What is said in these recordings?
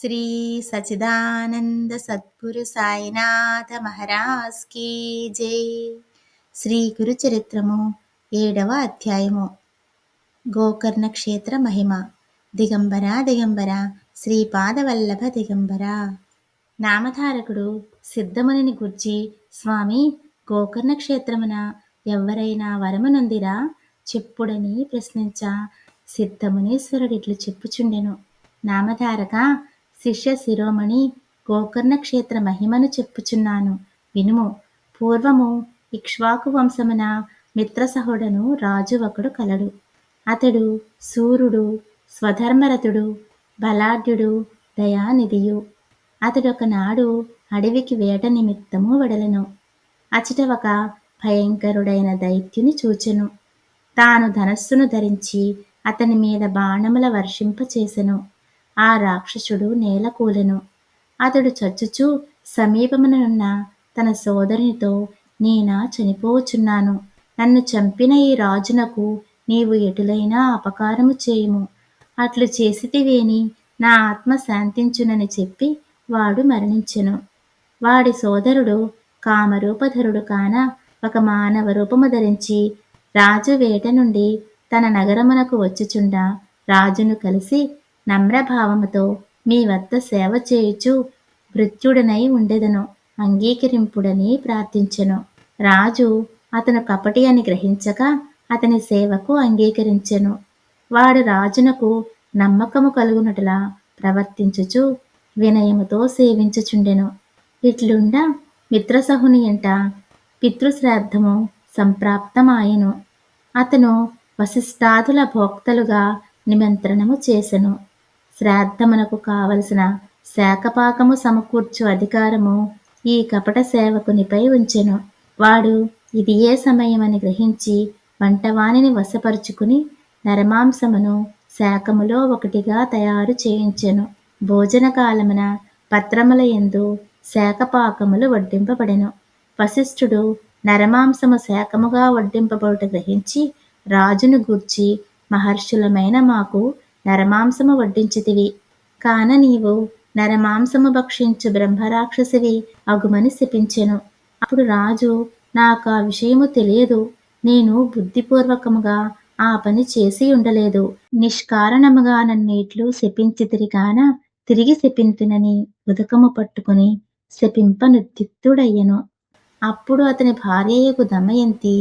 శ్రీ సచిదానంద సద్గురు సాయినాథ మహారాజ్ కీ జై. శ్రీ గురు చరిత్రము ఏడవ అధ్యాయము. గోకర్ణ క్షేత్ర మహిమ. దిగంబర దిగంబర. శ్రీపాదవల్లభ దిగంబర. నామధారకుడు సిద్ధమునిని గుర్చి స్వామి గోకర్ణ క్షేత్రమున ఎవరైనా వరమునందిరా చెప్పుడని ప్రశ్నించా. సిద్ధమునీశ్వరుడిట్లు చెప్పుచుండెను. నామధారక శిష్య శిరోమణి గోకర్ణ క్షేత్ర మహిమను చెప్పుచున్నాను. వినుము పూర్వము ఇక్ష్వాకు వంశమున మిత్రసహుడను రాజు ఒకడు కలడు. అతడు సూర్యుడు స్వధర్మరథుడు బలాఢ్యుడు దయానిధియు. అతడొకనాడు అడవికి వేట నిమిత్తము వెడలను. అచట ఒక భయంకరుడైన దైత్యుని చూచెను. తాను ధనస్సును ధరించి అతని మీద బాణముల వర్షింపచేసెను. ఆ రాక్షసుడు నేలకూలెను. అతడు చచ్చుచూ సమీపమునున్న తన సోదరునితో నేనా చనిపోవచున్నాను నన్ను చంపిన ఈ రాజునకు నీవు ఎటులైనా అపకారము చేయుము. అట్లు చేసితివేని నా ఆత్మ శాంతించునని చెప్పి వాడు మరణించెను. వాడి సోదరుడు కామరూపధరుడు కాన ఒక మానవ రూపము ధరించి రాజు వేట నుండి తన నగరమునకు వచ్చుచుండ. రాజును కలిసి నమ్రభావముతో మీ వద్ద సేవ చేయుచు భృత్యుడనై ఉండెదను అంగీకరింపుడని ప్రార్థించెను. రాజు అతను కపటి అని గ్రహించక అతని సేవకు అంగీకరించెను. వాడు రాజునకు నమ్మకము కలుగునట్లా ప్రవర్తించుచు వినయముతో సేవించుచుండెను. ఇట్లుండా మిత్రసహుని ఎంట పితృశ్రాద్ధము సంప్రాప్తమాయెను. అతను వశిష్ఠాదుల భోక్తలుగా నిమంత్రణము చేసెను. శ్రాద్ధమునకు కావలసిన శాఖపాకము సమకూర్చు అధికారము ఈ కపట సేవకునిపై ఉంచెను. వాడు ఇది ఏ సమయమని గ్రహించి వంటవానిని వశపరుచుకుని నరమాంసమును శాఖములో ఒకటిగా తయారు చేయించెను. భోజన కాలమున పత్రముల ఎందు శాఖపాకములు వడ్డింపబడెను. వశిష్ఠుడు నరమాంసము శాఖముగా వడ్డింపబడుట గ్రహించి రాజును గూర్చి మహర్షులమైన మాకు నరమాంసము వడ్డించితివి. కాన నీవు నరమాంసము భక్షించు బ్రహ్మరాక్షసివి అగుమని శపించెను. అప్పుడు రాజు నాకు ఆ విషయము తెలియదు. నేను బుద్ధిపూర్వకముగా ఆ పని చేసి ఉండలేదు. నిష్కారణముగా నన్నిట్లు శపించితిరి కాన తిరిగి శపింతునని ఉదకము పట్టుకుని శపింపనుద్యుక్తుడయ్యను అప్పుడు అతని భార్యయకు దమయంతి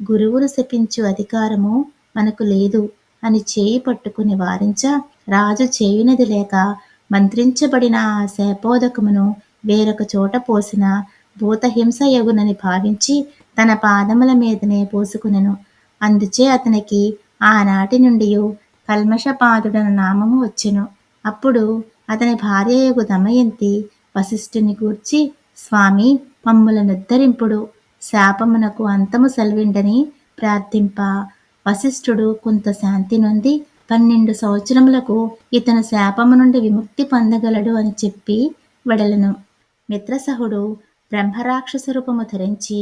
గురువును శపించు అధికారము మనకు లేదు. అని చేయి పట్టుకుని వారించ రాజు చేయునది లేక మంత్రించబడిన ఆ శాపోదకమును వేరొక చోట పోసిన భూతహింస యగునని భావించి తన పాదముల మీదనే పోసుకునెను. అందుచే అతనికి ఆనాటి నుండి కల్మషపాదుడన నామము వచ్చెను. అప్పుడు అతని భార్య యొక్క దమయంతి వశిష్ఠుని గూర్చి స్వామి మమ్ములను ఉద్ధరింపుడు. శాపమునకు అంతము సెల్విండని ప్రార్థింప. వశిష్ఠుడు కొంత శాంతి నొంది పన్నెండు సంవత్సరములకు ఇతను శాపము నుండి విముక్తి పొందగలడు అని చెప్పి వెడలను. మిత్రసహుడు బ్రహ్మరాక్షస రూపము ధరించి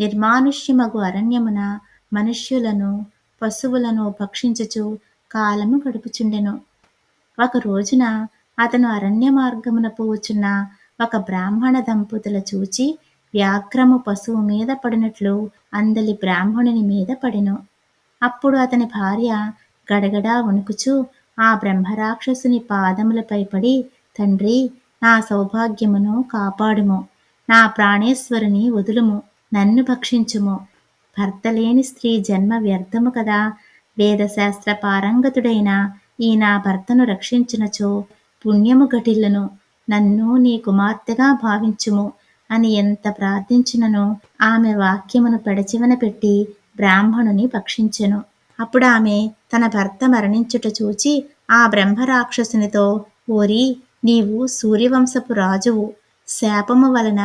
నిర్మానుష్యమగు అరణ్యమున మనుష్యులను పశువులను భక్షించుచు కాలము గడుపుచుండెను. ఒక రోజున అతను అరణ్య మార్గమున పోవుచున్న ఒక బ్రాహ్మణ దంపతుల చూచి వ్యాఘ్రము పశువు మీద పడినట్లు అందలి బ్రాహ్మణుని మీద పడెను. అప్పుడు అతని భార్య గడగడా వణుకుచూ ఆ బ్రహ్మరాక్షసుని పాదములపై పడి తండ్రి నా సౌభాగ్యమును కాపాడుము. నా ప్రాణేశ్వరుని వదులుము. నన్ను భక్షించుము. భర్త లేని స్త్రీ జన్మ వ్యర్థము కదా. వేదశాస్త్ర పారంగతుడైన ఈ నా భర్తను రక్షించినచో పుణ్యము గటిల్లను నన్ను నీ కుమార్తెగా భావించుము అని ఎంత ప్రార్థించిననో ఆమె వాక్యమును పెడచివన పెట్టి బ్రాహ్మణుని భక్షించెను. అప్పుడు ఆమె తన భర్త మరణించుట చూచి ఆ బ్రహ్మరాక్షసునితో ఓరి నీవు సూర్యవంశపు రాజువు. శాపము వలన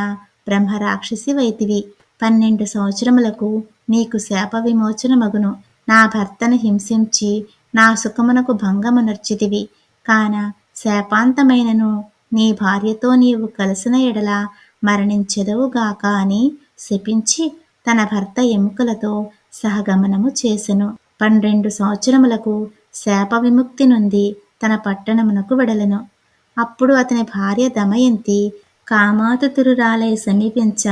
బ్రహ్మరాక్షసి వైతివి. పన్నెండు సంవత్సరములకు నీకు శాప విమోచన మగును నా భర్తను హింసించి నా సుఖమునకు భంగమునర్చితివి కాన శాపాంతమైనను నీ భార్యతో నీవు కలిసిన ఎడల మరణించెదవుగాక అని శపించి తన భర్త ఎముకలతో సహగమనము చేసెను. పన్నెండు సంవత్సరములకు శాప విముక్తి నుండి తన పట్టణమునకు వెడలెను. అప్పుడు అతని భార్య దమయంతి కామాతుతురాలై సమీపించ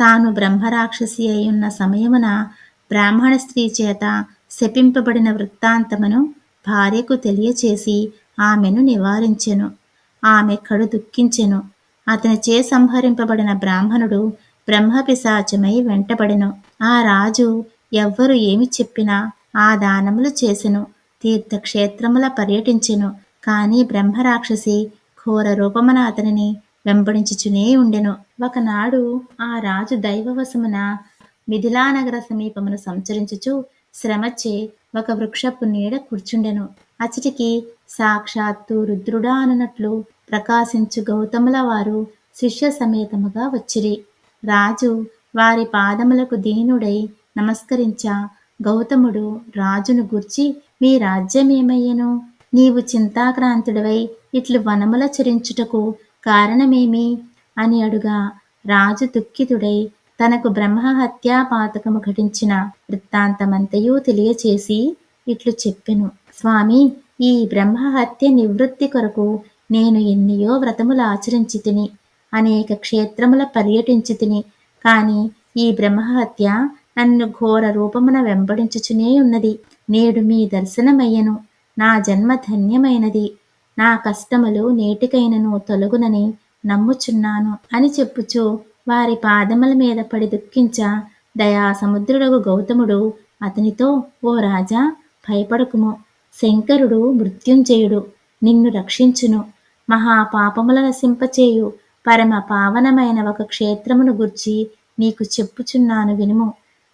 తాను బ్రహ్మరాక్షసి అయి ఉన్న సమయమున బ్రాహ్మణ స్త్రీ చేత శపింపబడిన వృత్తాంతమును భార్యకు తెలియచేసి ఆమెను నివారించెను. ఆమె కడు దుఃఖించెను. అతని చే సంహరింపబడిన బ్రాహ్మణుడు బ్రహ్మపిశాచమై వెంటబడెను. ఆ రాజు ఎవ్వరు ఏమి చెప్పినా ఆ దానములు చేసెను తీర్థక్షేత్రముల పర్యటించెను. కాని బ్రహ్మరాక్షసి ఘోర రూపమున అతనిని వెంబడించుచునే ఉండెను. ఒకనాడు ఆ రాజు దైవవశమున మిథిలానగర సమీపమును సంచరించుచు శ్రమచే ఒక వృక్షపు నీడ కూర్చుండెను. అచటికి సాక్షాత్తు రుద్రుడా అనునట్లు ప్రకాశించు గౌతముల వారు శిష్య సమేతముగా వచ్చిరి. రాజు వారి పాదములకు దీనుడై నమస్కరించా. గౌతముడు రాజును గూర్చి మీ రాజ్యమేమయ్యను? నీవు చింతాక్రాంతుడివై ఇట్లు వనముల చరించుటకు కారణమేమి? అని అడుగా. రాజు దుఃఖితుడై తనకు బ్రహ్మహత్యా పాతకము ఘటించిన వృత్తాంతమంతయు తెలియచేసి ఇట్లు చెప్పెను. స్వామి ఈ బ్రహ్మహత్య నివృత్తి కొరకు నేను ఎన్నియో వ్రతములు ఆచరించి తిని అనేక క్షేత్రముల పర్యటించి తిని కానీ ఈ బ్రహ్మహత్య నన్ను ఘోర రూపమున వెంబడించుచునే ఉన్నది. నేడు మీ దర్శనమయ్యను. నా జన్మ ధన్యమైనది. నా కష్టములు నేటికైనను తొలగునని నమ్ముచున్నాను అని చెప్పుచు వారి పాదముల మీద పడి దుఃఖించ దయాసముద్రుడగు గౌతముడు అతనితో ఓ రాజా భయపడకుము. శంకరుడు మృత్యుంజయుడు. నిన్ను రక్షించును. మహాపాపముల నశింపచేయు. పరమ పావనమైన ఒక క్షేత్రమును గుర్చి నీకు చెప్పుచున్నాను వినుము.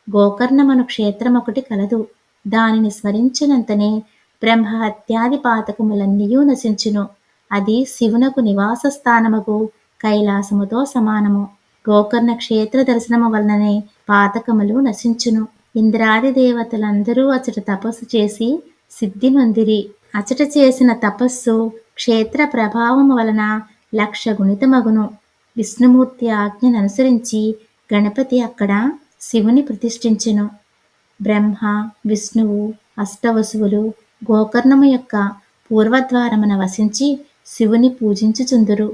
గోకర్ణమను క్షేత్రమొకటి కలదు. దానిని స్మరించినంతనే బ్రహ్మహత్యాది పాతకములన్నీయూ నశించును. అది శివునకు నివాస స్థానముకు కైలాసముతో సమానము. గోకర్ణ క్షేత్ర దర్శనము వలననే పాతకములు నశించును. ఇంద్రాది దేవతలందరూ అచట తపస్సు చేసి సిద్ధి నొందిరి. అచట చేసిన తపస్సు క్షేత్ర ప్రభావము వలన లక్ష గుణితమగును విష్ణుమూర్తి ఆజ్ఞను అనుసరించి గణపతి అక్కడ శివుని ప్రతిష్ఠించెను. బ్రహ్మ విష్ణువు అష్టవసువులు గోకర్ణము యొక్క పూర్వద్వారమున వసించి శివుని పూజించుచుందురు.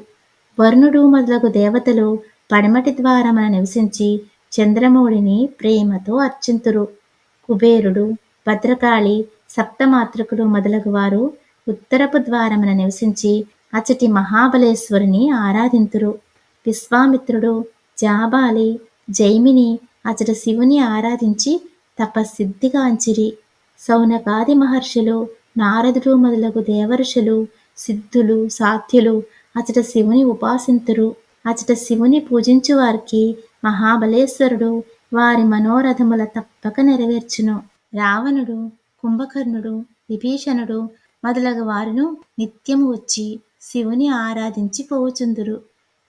వరుణుడు మొదలగు దేవతలు పడమటి ద్వారమున నివసించి చంద్రమౌళిని ప్రేమతో అర్చింతురు. కుబేరుడు భద్రకాళి సప్తమాతృకుడు మొదలగు వారు ఉత్తరపు ద్వారమున నివసించి అచటి మహాబలేశ్వరుని ఆరాధింతురు. విశ్వామిత్రుడు జాబాలి జైమిని అచట శివుని ఆరాధించి తపసిద్ధిగాంచిరి సౌనకాది మహర్షులు నారదుడు మొదలగు దేవర్షులు సిద్ధులు సాధ్యులు అచట శివుని ఉపాసింతురు. అచట శివుని పూజించు వారికి మహాబలేశ్వరుడు వారి మనోరథముల తప్పక నెరవేర్చును. రావణుడు కుంభకర్ణుడు విభీషణుడు మొదలగు వారును నిత్యము వచ్చి శివుని ఆరాధించి పోవుచుందురు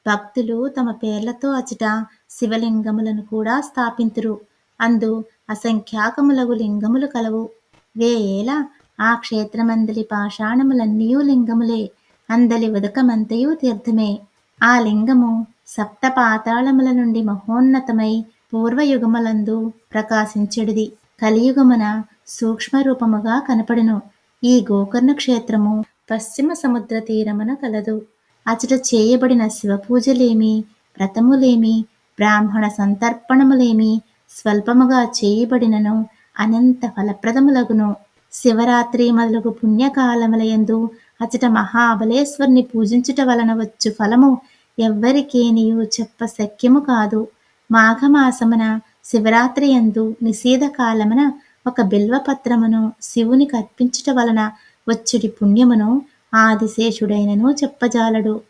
భక్తులు తమ పేర్లతో అచట శివలింగములను కూడా స్థాపింతురు. అందు అసంఖ్యాకములగు లింగములు కలవు. వేయేల ఆ క్షేత్రమందలి పాషాణములన్నీయూ లింగములే అందలి ఉదకమంతయు తీర్థమే. ఆ లింగము సప్త పాతాళముల నుండి మహోన్నతమై పూర్వయుగములందు ప్రకాశించెడిది. కలియుగమున సూక్ష్మ రూపముగా కనపడును. ఈ గోకర్ణ క్షేత్రము పశ్చిమ సముద్ర తీరమున కలదు. అచట చేయబడిన శివ పూజలేమి వ్రతములేమి బ్రాహ్మణ సంతర్పణములేమి స్వల్పముగా చేయబడినను అనంత ఫలప్రదములగును. శివరాత్రి మొదలగు పుణ్యకాలములయందు అచట మహాబలేశ్వరుని పూజించుట వలన వచ్చు ఫలము ఎవ్వరికేనియు చెప్ప శక్యము కాదు. మాఘమాసమున శివరాత్రి యందు నిషేధ కాలమున ఒక బిల్వపత్రమును శివునికి అర్పించుట వలన వచ్చుడి పుణ్యమును ఆదిశేషుడైనను చెప్పజాలడు.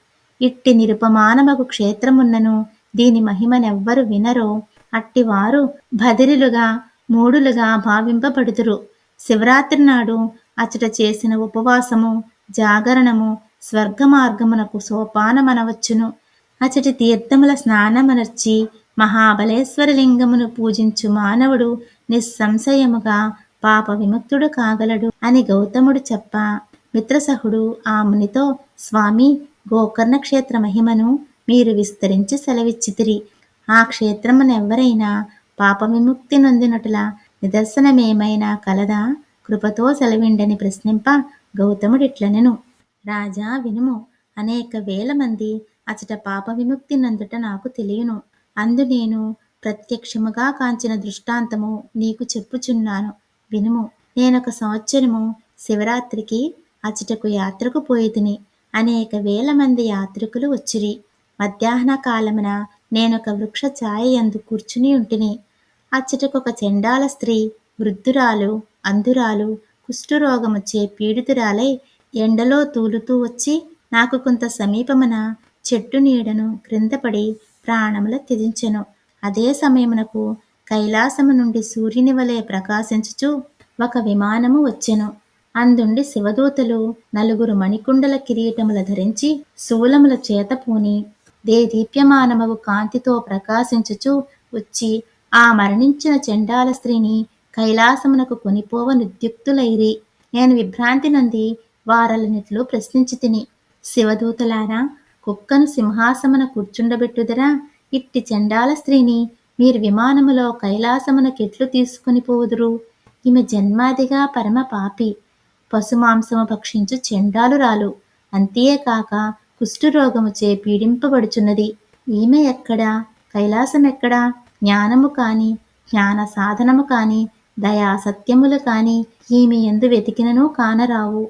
ఇట్టి నిరుపమానమగు క్షేత్రమున్నను దీని మహిమనెవ్వరు వినరో. అట్టివారు బదిరిలుగా మూడులుగా భావింపబడుదురు. శివరాత్రి నాడు అచట చేసిన ఉపవాసము జాగరణము స్వర్గ మార్గమునకు సోపానమనవచ్చును. అచటి తీర్థముల స్నానమనర్చి మహాబలేశ్వర లింగమును పూజించు మానవుడు నిస్సంశయముగా పాప విముక్తుడు కాగలడు అని గౌతముడు చెప్ప. మిత్రసహుడు ఆ మునితో స్వామి గోకర్ణ క్షేత్ర మహిమను మీరు విస్తరించి సెలవిచ్చితిరి. ఆ క్షేత్రమునెవ్వరైనా పాప విముక్తి నొందినటుల నిదర్శనమేమైనా కలదా? కృపతో సెలవిండని ప్రశ్నింప గౌతముడిట్లనెను. రాజా వినుము. అనేక వేల మంది అచట పాప విముక్తి నందుట నాకు తెలియను. అందు నేను ప్రత్యక్షముగా కాంచిన దృష్టాంతము నీకు చెప్పుచున్నాను. వినుము. నేనొక సంవత్సరము శివరాత్రికి అచటకు యాత్రకు పోయితిని అనేక వేల మంది యాత్రికులు వచ్చిరి. మధ్యాహ్న కాలమున నేనొక వృక్ష ఛాయయందు కూర్చుని ఉంటిని. అచ్చటకొక చండాల స్త్రీ వృద్ధురాలు అంధురాలు కుష్ఠరోగముచే పీడితురాలై ఎండలో తూలుతూ వచ్చి నాకు కొంత సమీపమున చెట్టు నీడను క్రిందపడి ప్రాణముల త్యజించెను. అదే సమయమునకు కైలాసము నుండి సూర్యుని వలె ప్రకాశించుచు ఒక విమానము వచ్చెను. అందుండి శివదూతలు నలుగురు మణికుండల కిరీటముల ధరించి శూలముల చేత పూని. కాంతితో ప్రకాశించుచు వచ్చి ఆ మరణించిన చండాల స్త్రీని కైలాసమునకు కొనిపోవ నుద్యుక్తులైరి నేను విభ్రాంతి నంది వారలనిట్లు ప్రశ్నించి తిని శివదూతలారా కుక్కను సింహాసమున కూర్చుండబెట్టుదరా. ఇట్టి చండాల స్త్రీని మీరు విమానములో కైలాసమునకెట్లు తీసుకొని పోవుదురు. ఈమె జన్మాదిగా పరమ పాపి. పశుమాంసము భక్షించు చెండాలురాలు అంతేకాక కుష్ఠరోగముచే పీడింపబడుచున్నది. ఈమె ఎక్కడా? కైలాసం ఎక్కడా జ్ఞానము కాని జ్ఞాన సాధనము కాని దయా సత్యములు కాని ఈమె ఎందు వెతికినను కానరావు.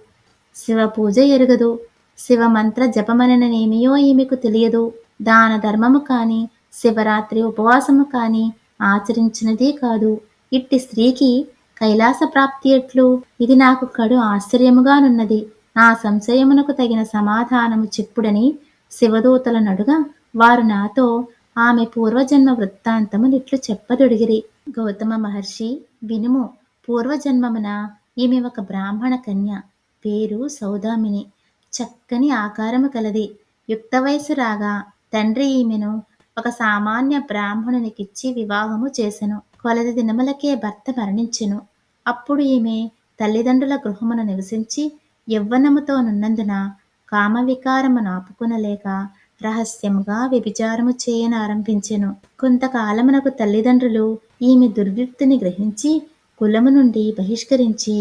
శివ పూజ ఎరుగదు. శివ మంత్ర జపమననేమియో ఈమెకు తెలియదు. దాన ధర్మము కాని శివరాత్రి ఉపవాసము కాని ఆచరించినదే కాదు. ఇట్టి స్త్రీకి కైలాస ప్రాప్తి ఎట్లు? ఇది నాకు కడు ఆశ్చర్యముగానున్నది. నా సంశయమునకు తగిన సమాధానము చెప్పుడని శివదూతల నడుగా వారు నాతో ఆమె పూర్వజన్మ వృత్తాంతము నిట్లు చెప్పదొడిగిరి. గౌతమ మహర్షి వినుము. పూర్వజన్మమున ఈమె ఒక బ్రాహ్మణ కన్య. పేరు సౌదామిని. చక్కని ఆకారము కలది. యుక్త వయసు రాగా తండ్రి ఈమెను ఒక సామాన్య బ్రాహ్మణునికిచ్చి వివాహము చేసెను. కొలది దినములకే భర్త మరణించెను. అప్పుడు ఈమె తల్లిదండ్రుల గృహమున నివసించి యవ్వనముతో నున్నందున కామవికారమును ఆపుకునలేక రహస్యముగా వ్యభిచారము చేయనారంభించెను కొంతకాలమునకు తల్లిదండ్రులు ఈమె దుర్వృత్తిని గ్రహించి కులము నుండి బహిష్కరించి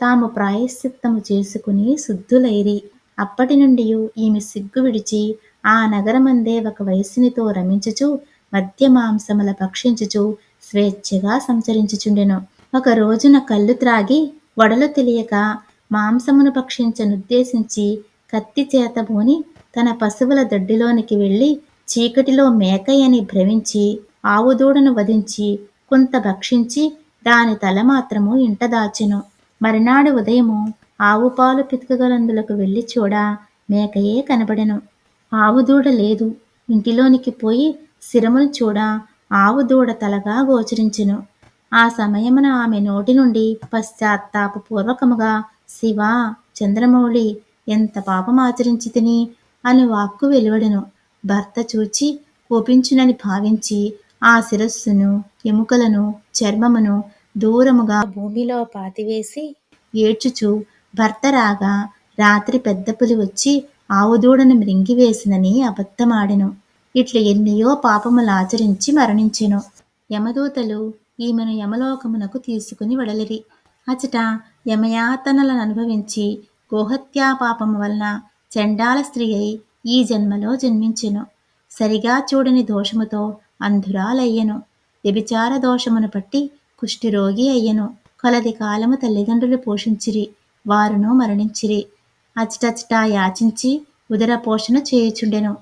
తాము ప్రాయశ్చిత్తము చేసుకుని శుద్ధులైరి. అప్పటి నుండి ఈమె సిగ్గు విడిచి ఆ నగరమందే ఒక వయస్సునితో రమించుచు మద్య మాంసముల భక్షించుచు స్వేచ్ఛగా సంచరించుచుండెను. ఒక రోజున కళ్ళు త్రాగి వడలు తెలియక మాంసమును భక్షించనుద్దేశించి కత్తి చేతబూని తన పశువుల దొడ్డిలోనికి వెళ్ళి చీకటిలో మేకయ్యని భ్రమించి ఆవుదూడను వధించి కొంత భక్షించి దాని తల మాత్రము ఇంట దాచెను మరునాడు ఉదయము ఆవు పాలు వెళ్ళి చూడ మేకయే కనబడెను. ఆవు దూడ లేదు. ఇంటిలోనికి పోయి శిరమును చూడ ఆవు దూడ తలగా గోచరించెను. ఆ సమయమున ఆమె నోటి నుండి పశ్చాత్తాపపూర్వకముగా శివ చంద్రమౌళి ఎంత పాపమాచరించి తిని అని వాక్కు వెలువడెను. భర్త చూచి కోపించునని భావించి ఆ శిరస్సును ఎముకలను చర్మమును దూరముగా భూమిలో పాతివేసి ఏడ్చుచు భర్త రాగా రాత్రి పెద్ద పులి వచ్చి ఆవుదూడను మృంగివేసినని అబద్ధమాడెను. ఇట్లు ఎన్నయో పాపములు ఆచరించి మరణించెను. యమదూతలు ఈమెను యమలోకమునకు తీసుకుని వెడలిరి. అచట యమయాతనలను అనుభవించి గోహత్యా పాపము వలన చండాల స్త్రీ అయి ఈ జన్మలో జన్మించెను. సరిగా చూడని దోషముతో అంధురాలయ్యెను. వ్యభిచార దోషమును పట్టి కుష్ఠిరోగి అయ్యెను. కొలది కాలము తల్లిదండ్రులు పోషించిరి వారును మరణించిరి. అచటచట యాచించి ఉదర పోషణ చేయుచుండెను.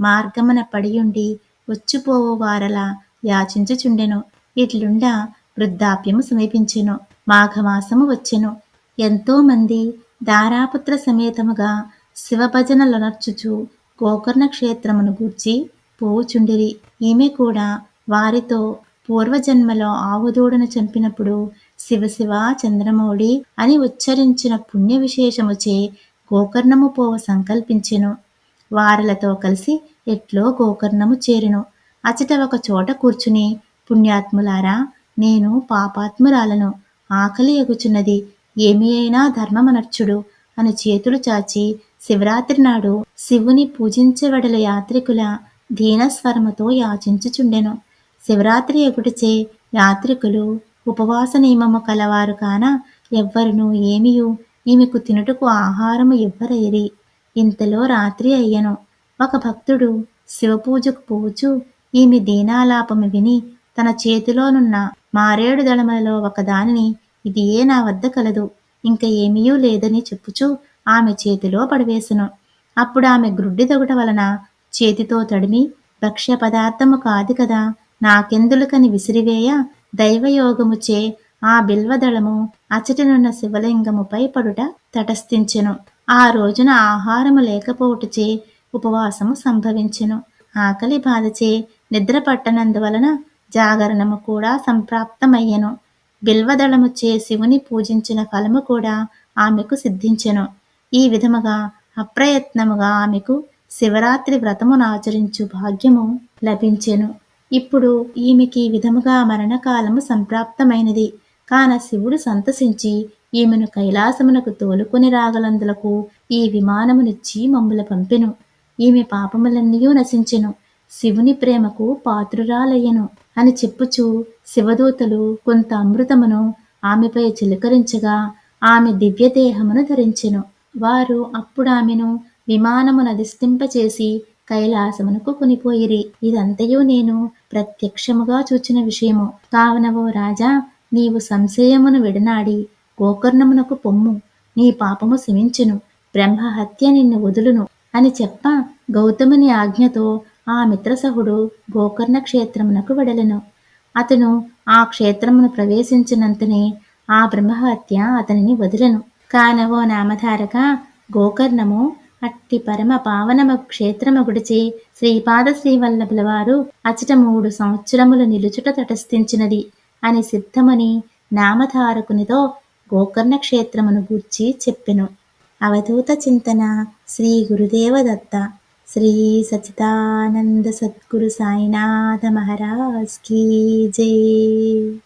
మార్గమున పడియుండి వచ్చిపోవు వారల యాచించుచుండెను. ఇట్లుండా వృద్ధాప్యము సమీపించెను మాఘమాసము వచ్చెను. ఎంతో మంది దారాపుత్ర సమేతముగా శివభజనలనర్చుచు గోకర్ణ క్షేత్రమును గూర్చి పోవుచుండిరి. ఈమె కూడా వారితో పూర్వజన్మలో ఆవుదూడను చంపినప్పుడు శివశివ చంద్రమౌళి అని ఉచ్చరించిన పుణ్య విశేషముచే గోకర్ణము పోవ సంకల్పించెను. వారలతో కలిసి ఎట్లో గోకర్ణము చేరెను. అచట ఒక చోట కూర్చుని పుణ్యాత్ములారా నేను పాపాత్మురాలను ఆకలి ఎగుచున్నది ఏమి అయినా ధర్మమనర్చుడు అని చేతులు చాచి శివరాత్రి నాడు శివుని పూజించవడల యాత్రికుల దీనస్వరముతో యాచించుచుండెను. శివరాత్రి ఎగుటిచే యాత్రికులు ఉపవాస నియమము కలవారు కాన ఎవ్వరును ఏమియు? ఈమెకు తినుటకు ఆహారము ఇవ్వరైరి ఇంతలో రాత్రి అయ్యను. ఒక భక్తుడు శివపూజకు పోచు ఈమె దీనాలాపము విని తన చేతిలోనున్న మారేడు దళములలో ఒకదానిని ఇది ఏ నా వద్ద కలదు ఇంక ఏమీయూ లేదని చెప్పుచూ ఆమె చేతిలో పడివేసెను. అప్పుడు ఆమె గ్రుడ్డి దొగట వలన చేతితో తడిమి భక్ష్య పదార్థము కాదు కదా నాకెందులకని విసిరివేయ దైవయోగముచే ఆ బిల్వదళము అచటనున్న శివలింగముపై పడుట తటస్థించెను. ఆ రోజున ఆహారము లేకపోవుటచే ఉపవాసము సంభవించెను. ఆకలి బాధచే నిద్ర పట్టనందువలన జాగరణము కూడా సంప్రాప్తమయ్యెను. బిల్వదళముచే శివుని పూజించిన ఫలము కూడా ఆమెకు సిద్ధించెను. ఈ విధముగా అప్రయత్నముగా ఆమెకు శివరాత్రి వ్రతమును ఆచరించు భాగ్యము లభించెను. ఇప్పుడు ఈమెకి ఈ విధముగా మరణకాలము సంప్రాప్తమైనది. కాన శివుడు సంతసించి ఈమెను కైలాసమునకు తోలుకొని రాగలందులకు ఈ విమానమునిచ్చి మమ్ముల పంపెను. ఈమె పాపములన్నీ నశించెను. శివుని ప్రేమకు పాత్రురాలయ్యను అని చెప్పుచు శివదూతలు కొంత అమృతమును ఆమెపై చిలకరించగా ఆమె దివ్యదేహమును ధరించెను. వారు అప్పుడు ఆమెను విమానమును అధిష్ఠింపచేసి కైలాసమునకు కొనిపోయిరి. ఇదంతయు నేను ప్రత్యక్షముగా చూచిన విషయము. కావున ఓ రాజా నీవు సంశయమును విడనాడి గోకర్ణమునకు పొమ్ము. నీ పాపము శమించును. బ్రహ్మహత్య నిన్ను వదులును అని చెప్ప గౌతముని ఆజ్ఞతో ఆ మిత్రసహుడు గోకర్ణ క్షేత్రమునకు వెడలెను. అతను ఆ క్షేత్రమును ప్రవేశించినంతనే ఆ బ్రహ్మహత్య అతనిని వదిలెను. కానవో నామధారక గోకర్ణము అట్టి పరమ పావనమ క్షేత్రమగుడిచే శ్రీపాద శ్రీవల్లభుల వారు అచట మూడు సంవత్సరములు నిలుచుట తటస్థించినది అని సిద్ధమని నామధారకునితో గోకర్ణ క్షేత్రమును గూర్చి చెప్పెను. అవధూత చింతన శ్రీ గురుదేవ దత్త శ్రీ సచిదానంద సద్గురు సాయినాథ మహారాజ్ కీ జై.